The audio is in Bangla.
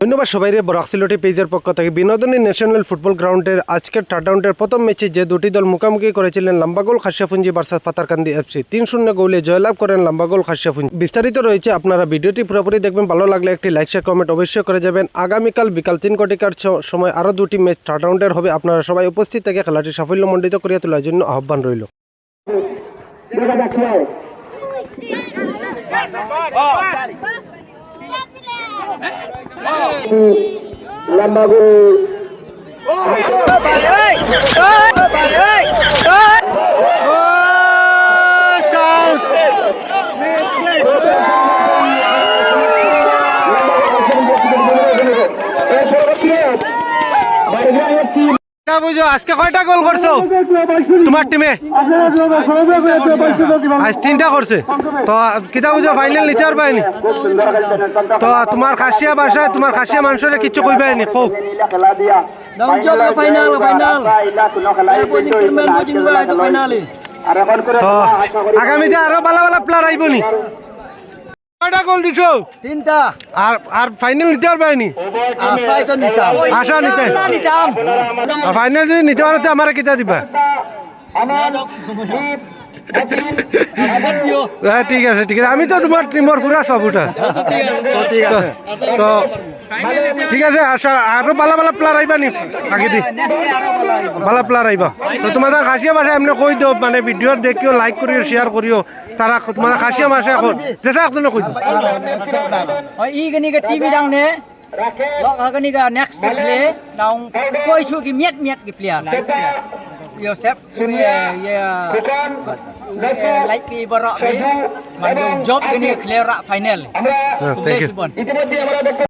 ধন্যবাদ সবাই রে বরাকসিলটি পেজের পক্ষ থেকে। বিনোদনী ন্যাশনাল ফুটবল গ্রাউন্ডের আজকের থার্ড রাউন্ডের প্রথম ম্যাচে যে দুটি দল মুখোমুখি করেছিলেন লাম্বাগোল খাসিয়াপুঞ্জি ভার্সাস পাতারকান্দি এফসি। তিন শূন্য গোলে জয়লাভ করেন লাম্বাগোল খাসিয়াপুঞ্জি বিস্তারিত রয়েছে আপনারা ভিডিওটি পুরোপুরি দেখবেন। ভালো লাগলে একটি লাইক শেয়ার কমেন্ট অবশ্যই করে যাবেন। আগামীকাল বিকাল তিন কোটিকার ছ- সময় আরও দুটি ম্যাচ থার্ড রাউন্ডের হবে। আপনারা সবাই উপস্থিত থেকে খেলাটি সাফল্যমণ্ডিত করিয়া তোলার জন্য আহ্বান রইল। 네? 람바구 বুঝো আজকে কয়টা গোল করছ? তোমার টিমে আজ তিনটা করছে। তো কিতা বুঝো ফাইনাল নিতে পারবাইনি তো তোমার খাসিয়া বাসায় তোমার খাসিয়া মানুষের কিচ্ছু কইবাইনি খুব ফাইনাল ফাইনাল ফাইনাল তো আগামীতে আরও ভালো ভালো প্লেয়ার আইব নি। কয়টা গোল দিছো? তিনটা। আর আর ফাইনাল নিতে পারবাইনি আশাই তো নিতাম। আশা নিতে। নিতাম। ফাইনাল যদি নিতে পারো তো আমার কিতা দিবা? হ্যাঁ ঠিক আছে ঠিক আছে। আমি তো তোমার টিমর পুরা সাপোর্টার তো ঠিক আছে আশা আরও ভালো ভালো প্লেয়ার আইবা নি? আগে দি। ভালো প্লেয়ার আইবা। তো তোমাদের খাসিয়া ভাষা এমনি কই দিও মানে ভিডিও দেখিও লাইক করিও শেয়ার করিও। তারা তোমাদের খাসিয়া ভাষা এখন। যেটা এখন কই দিও। ই gani ga tv dang ne lo ha gani ga next le dang koi su ki miet miet ki player Yosef ye ye like pi borok bi man job gani clear final হ্যাঁ থ্যাংক ইউ